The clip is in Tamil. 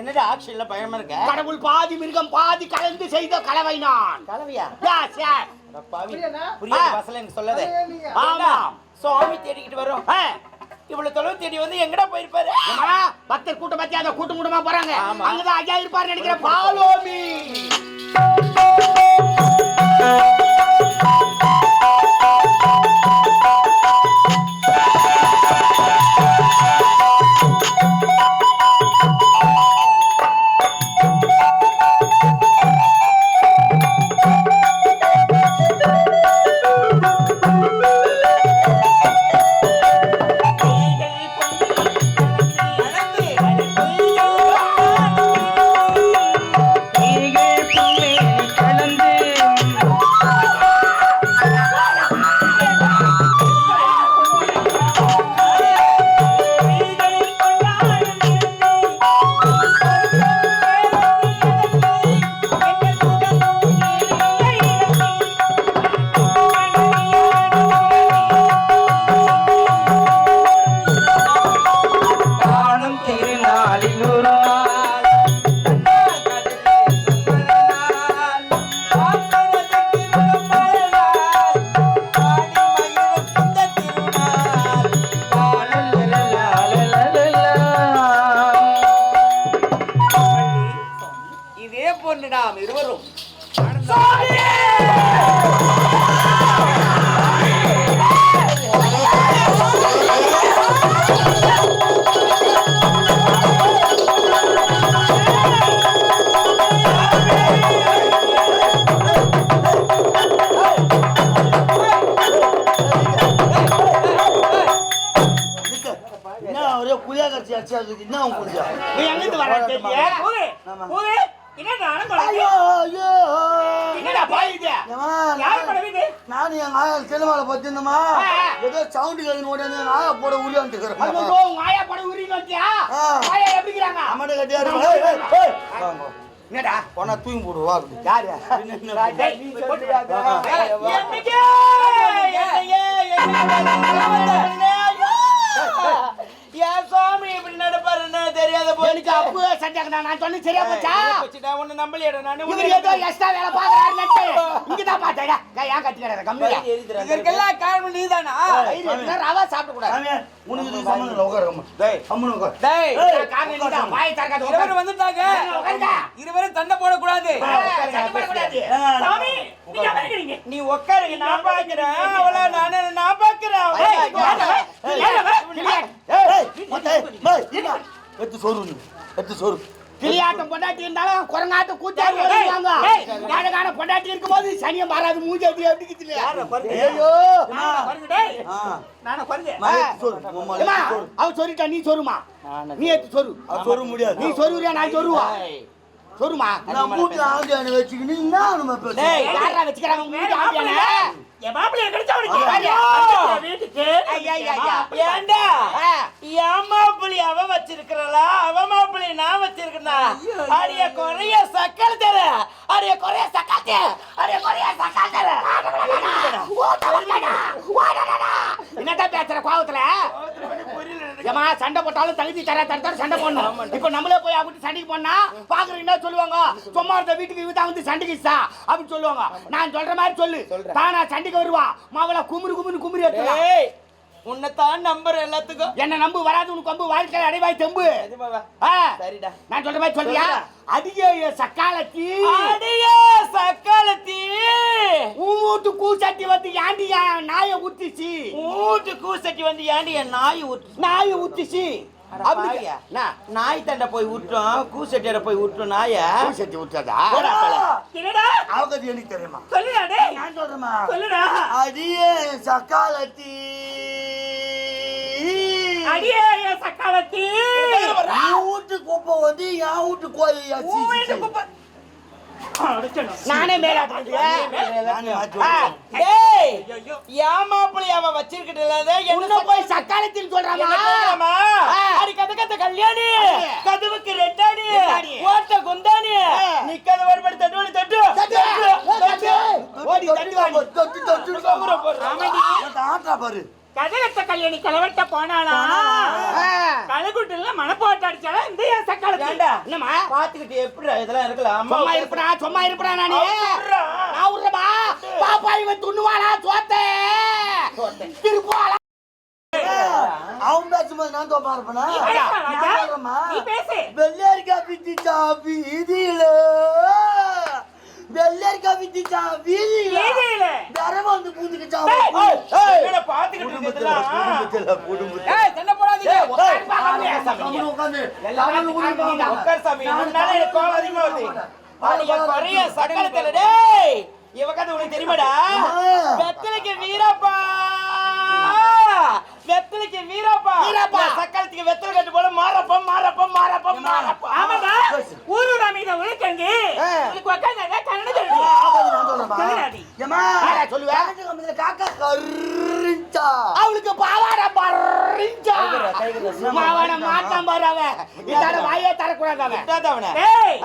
என்னடா ஆக்ஷன்ல பயமா இருக்க? கடவுள் பாதி மிருகம் பாதி கலந்து செய்த கலவை நான். கலவையா? பாவி. புரியல? புரியாத எனக்கு சொல்லாத. ஆமா சுவாமி தேடிக்கிட்டு வரோம். இவ்வளவு தொலைவு தேடி வந்து எங்கடா போயிருப்பாரு? பக்தர் கூட்டம் பத்தி அதை கூட்டம் கூட்டமா போறாங்க. அங்கதான் ஐயா இருப்பாரு நினைக்கிறேன். ஃபாலோ மீ போன்று நாம் இருவரும். என்ன ஒரே புளியா கட்சி அடிச்சா என்ன உங்களுக்கு நீ எங்கிருந்து வர என்னடா பாய் இது? யார் படம் இது? நானும் எங்க ஆயா சினிமால பார்த்துருந்தோமா. ஏதோ சவுண்டு கேட்கணும் ஓடி எங்க ஆயா போட ஐயோ உங்க ஆயா வந்தியா. ஆயா எப்படிங்கிறாங்க கட்டியா இருக்கு. என்னடா? போனா தூங்கி போடுவா யாரு? என்னையே, என்னையே, என்னையே, ஏன் சுவாமி இப்படி நடப்பாருன்னு தெரியாத எனக்கு அப்பவே சண்டைக்கு நான் சொன்னது சரியா போச்சா? ஒன்னு நம்பலையடா. நானு இவர் ஏதோ எக்ஸ்ட்ரா வேலை பாக்குறாரு நட்டு இங்கதான் பார்த்தேன். ஏன் கட்டிக்கிறாரு கம்மியா இதற்கெல்லாம் காரணம் நீதானா? ரவா சாப்பிட கூடாது சாமி, உனக்கு இதுக்கு சம்மந்தம் இல்லை, உட்காரு, அம்மா. டேய். அம்முன்னு உட்காரு. டேய். ஏய், காரணம் நீதான். வாய் திறக்காத இருவரும் வந்துட்டாங்க. உட்காருங்க. இருவரும் சண்டை போடக்கூடாது. சாமி, நீங்க. நீ உட்காருங்க நான் பாக்குறேன் அவள நானு நான் பாக்குறேன் ஏய், ஏய், ஏய், ஏய், ஏய், மத்த, ஏய், ஏய், இருடா. எடுத்து சோறு. எடுத்து சோறு. கிளியாட்டம் பொண்டாட்டி இருந்தாலும் குரங்காட்டம் கூத்தாடி வருவாங்க அழகான பொண்டாட்டி இருக்கும்போது சனியம் மாறாது மூஞ்சி எப்படி இருக்குது ஐயோ ஆ. ஆ. நானே பாருங்க மா, எடுத்து சோறு. உம்மா, ஏம்மா, எடுத்து சோறு. அவ சொல்லிட்டா நீ சொருமா நீ எடுத்து சொரு சொல்ல முடியாது. நீ சொருவியா நான் சொருவா சொருமா நான் மூட்டு ஆண்டியான வச்சுக்கின்னு என்ன நம்ம? டேய் யாரா வச்சுக்கறாங்க உங்க வீட்டு ஆம்பியானே என் மாப்பிள்ளைய கிடைச்சா. என் வீட்டுக்கு? ஐயா ஐயா ஐயா. ஏண்டா. என் மாப்பிள்ளை அவ வச்சிருக்கிறா அவ மாப்பிள்ளை நான் வச்சிருக்கா அடைய குறைய சக்கல் தர. அடைய குறைய சக்கல் தர. அடைய குறைய சக்கல் தர. என்னதான் பேசுற கோவத்துல? ஏமா சண்டை போட்டாலும் தகுதி தர தர சண்டை போடணும். இப்ப நம்மளே போய் அப்படி சண்டைக்கு போனா பாக்குறீங்க என்ன சொல்லுவாங்க. சும்மா இருந்த வீட்டுக்கு இவதான் வந்து சண்டைக்கு சா அப்படின்னு சொல்லுவாங்க. நான் சொல்ற மாதிரி சொல்லு. தானா சண்டைக்கு வருவா. மாவள குமுறு குமுறு குமுறி எடுத்துக்கலாம் உன்னைத்தான் நம்புற எல்லாத்துக்கும். என்ன நம்பு வராது உனக்கு கம்பு வாழ்க்கையில அடைவாய் தெம்பு. சரிடா. நான் சொல்ற மாதிரி சொல்றியா? அதிக சக்காலத்தி. அடியே சக்காலத்தி. வீட்டு கூசட்டி வந்து ஏண்டி என் நாயை ஊத்திச்சு? ஊட்டு கூசட்டி வந்து ஏண்டி என் நாய் ஊட்டு நாயை ஊத்திச்சு. நாய் தண்டை போய் விட்டோம் கூசட்டியார போய் விட்டோம் நாய. கூசட்டி. என்னடா? அவகதி எனக்கு தெரியுமா சொல்லுடா டேய். நான் சொல்றேமா சொல்லுடா. அடியே சக்காலத்தி. அடியே சக்காலத்தி. வீட்டு குப்பை வந்து என் வீட்டு அடிச்சணும் நானே. டேய் என் மாப்பிள்ளை அவ வச்சிருக்கிட்டு உன்ன போய் சக்காலத்தில் சொல்றாமா என்ன. அடி கத கத கல்யாணி. கதவுக்கு ரெண்டாடி என்ன? குந்தாணி. ஓட்ட குந்தாணி. நிக்காத ஓடுபடி தட்டு ஓடி தட்டு. தட்டு, தட்டு. ஓடி தட்டு வாடி. தொட்டு தொட்டு. கதகத்த கல்யாணி கிளவட்ட போனானா ஆ. கழுகுட்டுல மனப்போட்டு அடிச்சாலா இந்த என் சக்காலத்தி ஏண்டா? என்னம்மா? பாத்துக்கிட்டு எப்படி இதெல்லாம் இருக்கலாம் அம்மா சும்மா இருப்பா சும்மா இருப்பா நானு. நான் விடுறமா பாப்பா இவன் துண்ணுவாளா? சோத்த திருப்பாளா அவன் பேசும்போது நான் தோப்பா இருப்பேனா? நீ பேசு, ராஜா. நான் சொல்றேம்மா. நீ பேசு. வெள்ளரிக்கா பித்திச்சா வீதியில. தர வந்து பூந்துக்கிச்சா ஏய், ஏய், என்னடா பாத்துக்கிட்டு குடும்பத்துல ஏய் சண்டை போடாதீங்க. உட்காரு எல்லாரும் உட்கார் சாமி. எனக்கு கோவம் அதிகமா வருது. அடிய குறைய சக்கரத்துல டேய் இவ கதை உனக்கு தெரியுமாடா? வெத்தலைக்கு வீரப்பா. வெத்தலைக்கு வீரப்பா. சக்கரத்துக்கு வெத்தலை கட்டு போல மாறப்பா. மாவாட மாட்டான் பாரு அவன். இதால வாயே தரக்கூடாது அவன். அவனை. ஏய்!